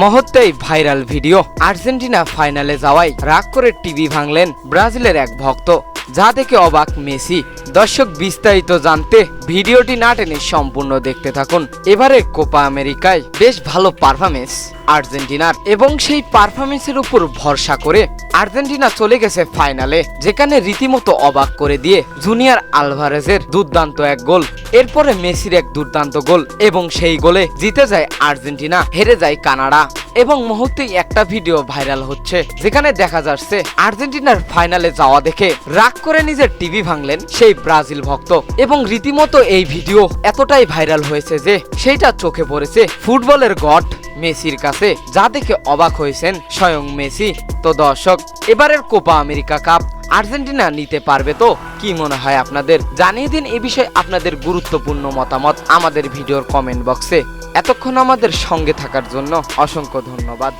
মহত্তেই viral video. Argentina ফাইনালে যাওয়ায় রাগ করে টিভি ভাঙলেন ব্রাজিলের এক ভক্ত। যা দেখে অবাক মেসি। দর্শক বিস্তারিত জানতে ভিডিওটি না টেনে সম্পূর্ণ দেখতে থাকুন। এবারে কোপা আমেরিকায় বেশ ভালো পারফরমেন্স আর্জেন্টিনার। এবং সেই পারফরমেন্সের উপর ভরসা করে আর্জেন্টিনা চলে গেছে ফাইনালে, যেখানে রীতিমতো অবাক করে দিয়ে জুনিয়র আলভারেজের দুর্দান্ত এক গোল, এরপরে মেসির এক দুর্দান্ত গোল এবং সেই গোলে জিতে যায় আর্জেন্টিনা, হেরে যায় কানাডা। এবং মুহূর্তেই একটা ভিডিও ভাইরাল হচ্ছে, যেখানে দেখা যাচ্ছে আর্জেন্টিনার ফাইনালে যাওয়া দেখে রাগ করে নিজের টিভি ভাঙলেন সেই ব্রাজিল ভক্ত। এবং রীতিমতো এই ভিডিও এতটাই ভাইরাল হয়েছে যে, সেইটা চোখে পড়েছে ফুটবলের গড। মেসির কাছে। যা দেখে অবাক হয়েছেন স্বয়ং মেসি। তো দর্শক, এবারের কোপা আমেরিকা কাপ আর্জেন্টিনা নিতে পারবে তো? কি মনে হয় আপনাদের? জানিয়ে দিন এ বিষয়ে আপনাদের গুরুত্বপূর্ণ মতামত আমাদের ভিডিওর কমেন্ট বক্সে। এতক্ষণ আমাদের সঙ্গে থাকার জন্য অসংখ্য ধন্যবাদ।